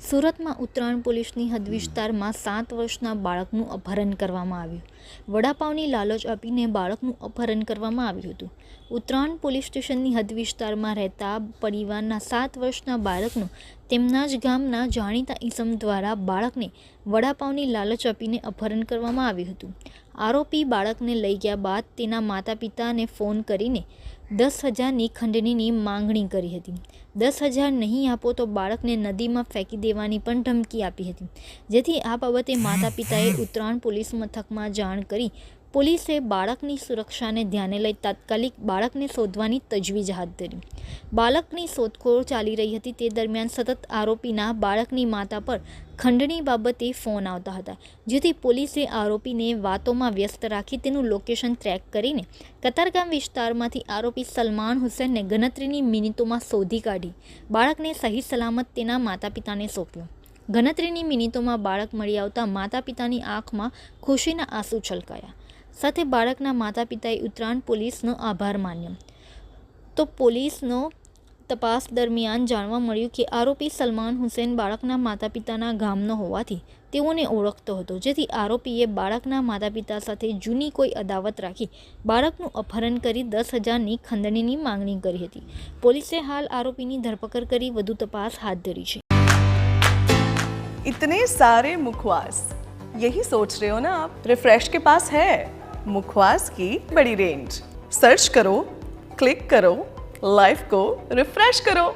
સુરતમાં ઉત્તરાયણ પોલીસની હદ વિસ્તારમાં સાત વર્ષના બાળકનું અપહરણ કરવામાં આવ્યું. વડાપાવની લાલચ આપીને બાળકનું અપહરણ કરવામાં આવ્યું હતું. ઉત્તરાયણ પોલીસ સ્ટેશનની હદ વિસ્તારમાં રહેતા પરિવારના સાત વર્ષના બાળકનું તેમના જ ગામના જાણીતા ઈસમ દ્વારા બાળકને વડાપાવની લાલચ આપીને અપહરણ કરવામાં આવ્યું હતું. આરોપી બાળકને લઈ ગયા બાદ તેના માતા પિતાને ફોન કરીને દસ હજારની ખંડણીની માંગણી કરી હતી. દસ હજાર નહીં આપો તો બાળકને નદીમાં ફેંકી દેવાની પણ ધમકી આપી હતી. જેથી આ બાબતે માતા પિતાએ ઉત્તરાયણ પોલીસ મથકમાં જાણ કરી પોલીસે બાળકની સુરક્ષાને ધ્યાને લઈ તાત્કાલિક બાળકને શોધવાની તજવીજ હાથ ધરી. બાળકની શોધખોળ ચાલી રહી હતી તે દરમિયાન સતત આરોપીના બાળકની માતા પર ખંડણી બાબતે ફોન આવતા હતા, જેથી પોલીસે આરોપીને વાતોમાં વ્યસ્ત રાખી તેનું લોકેશન ટ્રેક કરીને કતારગામ વિસ્તારમાંથી આરોપી સલમાન હુસેનને ગણતરીની મિનિટોમાં શોધી કાઢી, બાળકને સહી સલામત તેના માતા પિતાને સોંપ્યો. ગણતરીની મિનિટોમાં બાળક મળી આવતા માતા પિતાની આંખમાં ખુશીના આંસુ છલકાયા. સાથે બાળકના માતા પિતાએ ઉત્તરાયણ પોલીસનો આભાર માન્યો તો પોલીસનો તપાસ દરમિયાન જાણવા મળ્યું કે આરોપી સલમાન હુસેન બાળકના માતા પિતાના ગામનો હોવાથી તેઓને ઓળખતો હતો જેથી આરોપીએ બાળકના માતા પિતા સાથે જૂની કોઈ અદાવત રાખી બાળકનું અપહરણ કરી દસ હજારની ખંડણીની માંગણી કરી હતી પોલીસે હાલ આરોપીની ધરપકડ કરી વધુ તપાસ હાથ ધરી છે इतने सारे मुखवास यही सोच रहे हो ना आप रिफ्रेश के पास है मुखवास की बड़ी रेंज सर्च करो क्लिक करो लाइफ को रिफ्रेश करो